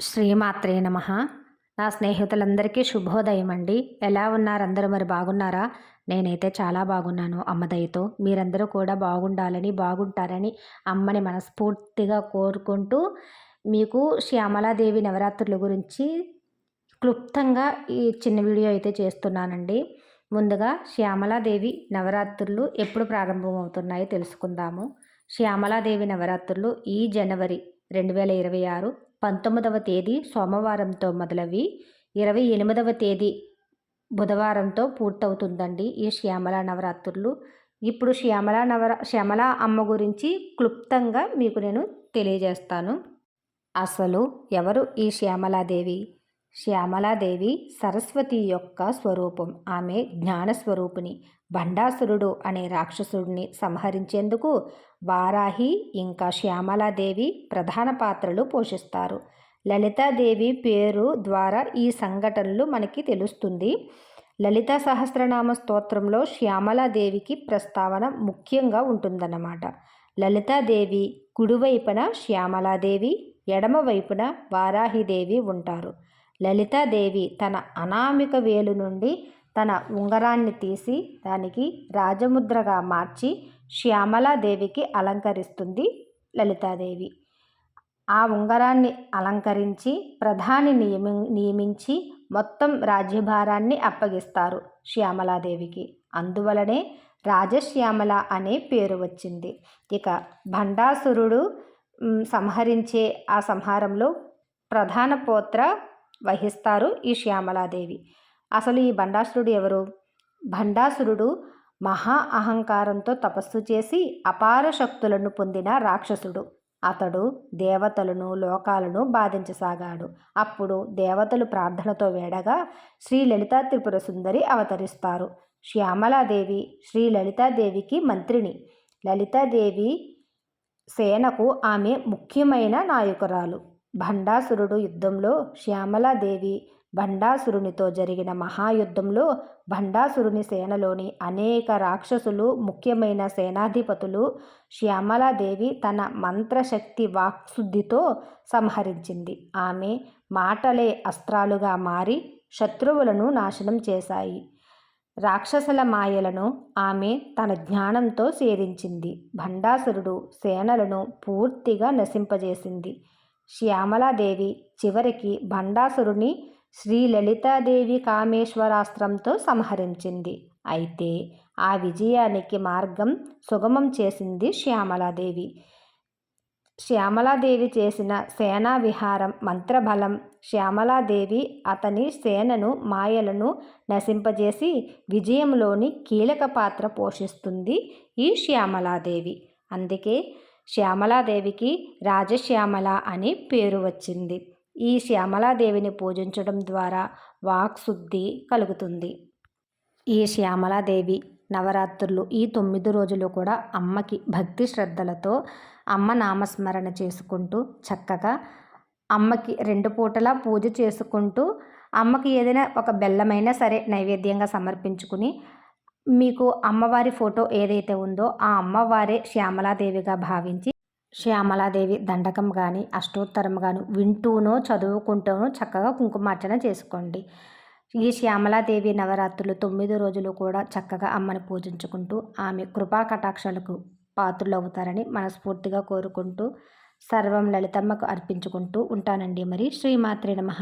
శ్రీమాత్రే నమ. నా స్నేహితులందరికీ శుభోదయం అండి ఎలా ఉన్నారు? అందరూ మరి బాగున్నారా? నేనైతే చాలా బాగున్నాను అమ్మదయ్యతో మీరందరూ కూడా బాగుండాలని బాగుంటారని అమ్మని మనస్ఫూర్తిగా కోరుకుంటూ మీకు శ్యామలాదేవి నవరాత్రుల గురించి క్లుప్తంగా ఈ చిన్న వీడియో అయితే చేస్తున్నానండి. ముందుగా శ్యామలాదేవి నవరాత్రులు ఎప్పుడు ప్రారంభమవుతున్నాయో తెలుసుకుందాము. శ్యామలాదేవి నవరాత్రులు ఈ జనవరి రెండు వేల ఇరవై ఆరు పంతొమ్మిదవ తేదీ సోమవారంతో మొదలవి ఇరవై ఎనిమిదవ తేదీ బుధవారంతో పూర్తవుతుందండి ఈ శ్యామల నవరాత్రులు. ఇప్పుడు శ్యామల నవర శ్యామల అమ్మ గురించి క్లుప్తంగా మీకు నేను తెలియజేస్తాను. అసలు ఎవరు ఈ శ్యామలాదేవి? శ్యామలాదేవి సరస్వతి యొక్క స్వరూపం. ఆమె జ్ఞానస్వరూపిణి. భండాసురుడు అనే రాక్షసుడిని సంహరించేందుకు వారాహి ఇంకా శ్యామలాదేవి ప్రధాన పాత్రలు పోషిస్తారు. లలితాదేవి పేరు ద్వారా ఈ సంఘటనలు మనకి తెలుస్తుంది. లలిత సహస్రనామ స్తోత్రంలో శ్యామలాదేవికి ప్రస్తావన ముఖ్యంగా ఉంటుందన్నమాట. లలితాదేవి కుడివైపున శ్యామలాదేవి ఎడమవైపున వారాహిదేవి ఉంటారు. లలితాదేవి తన అనామిక వేలు నుండి తన ఉంగరాన్ని తీసి దానికి రాజముద్రగా మార్చి శ్యామలాదేవికి అలంకరిస్తుంది లలితాదేవి. ఆ ఉంగరాన్ని అలంకరించి ప్రధాని నియమి నియమించి మొత్తం రాజ్యభారాన్ని అప్పగిస్తారు శ్యామలాదేవికి. అందువలనే రాజశ్యామల అనే పేరు వచ్చింది. ఇక భండాసురుడు సంహరించే ఆ సంహారంలో ప్రధాన పోత్ర వహిస్తారు ఈ శ్యామలాదేవి. అసలు ఈ భండాసురుడు ఎవరు? భండాసురుడు మహా అహంకారంతో తపస్సు చేసి అపార శక్తులను పొందిన రాక్షసుడు. అతడు దేవతలను లోకాలను బాధించసాగాడు. అప్పుడు దేవతలు ప్రార్థనతో వేడగా శ్రీ లలితా త్రిపుర సుందరి అవతరిస్తారు. శ్యామలాదేవి శ్రీ లలితాదేవికి మంత్రిని లలితాదేవి సేనకు ఆమె ముఖ్యమైన నాయకురాలు. భండాసురుడు యుద్ధంలో శ్యామలాదేవి భండాసురునితో జరిగిన మహాయుద్ధంలో భండాసురుని సేనలోని అనేక రాక్షసులు ముఖ్యమైన సేనాధిపతులు శ్యామలాదేవి తన మంత్రశక్తి వాక్శుద్ధితో సంహరించింది. ఆమె మాటలే అస్త్రాలుగా మారి శత్రువులను నాశనం చేశాయి. రాక్షసుల మాయలను ఆమె తన జ్ఞానంతో సేధించింది భండాసురుడు సేనలను పూర్తిగా నశింపజేసింది. శ్యామలాదేవి చివరికి భండాసురుని శ్రీ లలితాదేవి కామేశ్వరాస్త్రంతో సంహరించింది. అయితే ఆ విజయానికి మార్గం సుగమం చేసింది శ్యామలాదేవి. శ్యామలాదేవి చేసిన సేనా విహారం మంత్రబలం శ్యామలాదేవి అతని సేనను మాయలను నశింపజేసి విజయంలోని కీలక పాత్ర పోషిస్తుంది ఈ శ్యామలాదేవి. అందుకే శ్యామలాదేవికి రాజశ్యామల అని పేరు వచ్చింది. ఈ శ్యామలాదేవిని పూజించడం ద్వారా వాక్శుద్ధి కలుగుతుంది. ఈ శ్యామలాదేవి నవరాత్రులు ఈ తొమ్మిది రోజులు కూడా అమ్మకి భక్తి శ్రద్ధలతో అమ్మ నామస్మరణ చేసుకుంటూ చక్కగా అమ్మకి రెండు పూటలా పూజ చేసుకుంటూ అమ్మకి ఏదైనా ఒక బెల్లమైనా సరే నైవేద్యంగా సమర్పించుకుని మీకు అమ్మవారి ఫోటో ఏదైతే ఉందో ఆ అమ్మవారే శ్యామలాదేవిగా భావించి శ్యామలాదేవి దండకం కానీ అష్టోత్తరం కానీ వింటూనో చదువుకుంటూనో చక్కగా కుంకుమార్చన చేసుకోండి. ఈ శ్యామలాదేవి నవరాత్రులు తొమ్మిది రోజులు కూడా చక్కగా అమ్మని పూజించుకుంటూ ఆమె కృపా కటాక్షాలకు పాత్రులవుతారని మనస్ఫూర్తిగా కోరుకుంటూ సర్వం లలితమ్మకు అర్పించుకుంటూ ఉంటానండి మరి. శ్రీమాత్రి నమ.